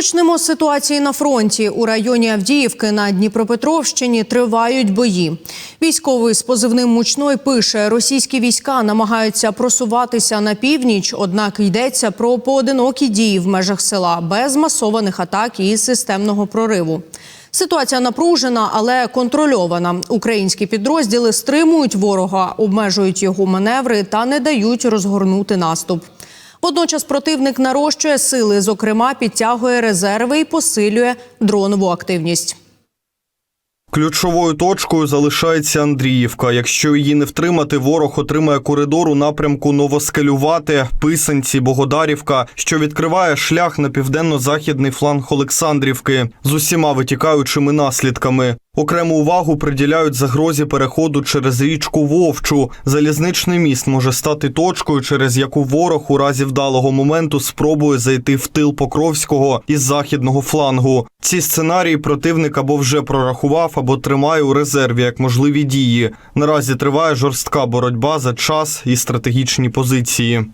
Почнемо з ситуації на фронті. У районі Авдіївки на Дніпропетровщині тривають бої. Військовий з позивним Мучной пише, російські війська намагаються просуватися на північ, однак йдеться про поодинокі дії в межах села без масованих атак і системного прориву. Ситуація напружена, але контрольована. Українські підрозділи стримують ворога, обмежують його маневри та не дають розгорнути наступ. Водночас противник нарощує сили, зокрема, підтягує резерви і посилює дронову активність. Ключовою точкою залишається Андріївка. Якщо її не втримати, ворог отримає коридор у напрямку Новоскелювати, Писанці, Богодарівка, що відкриває шлях на південно-західний фланг Олександрівки з усіма витікаючими наслідками. Окрему увагу приділяють загрозі переходу через річку Вовчу. Залізничний міст може стати точкою, через яку ворог у разі вдалого моменту спробує зайти в тил Покровського із західного флангу. Ці сценарії противник або вже прорахував, або тримає у резерві як можливі дії. Наразі триває жорстка боротьба за час і стратегічні позиції.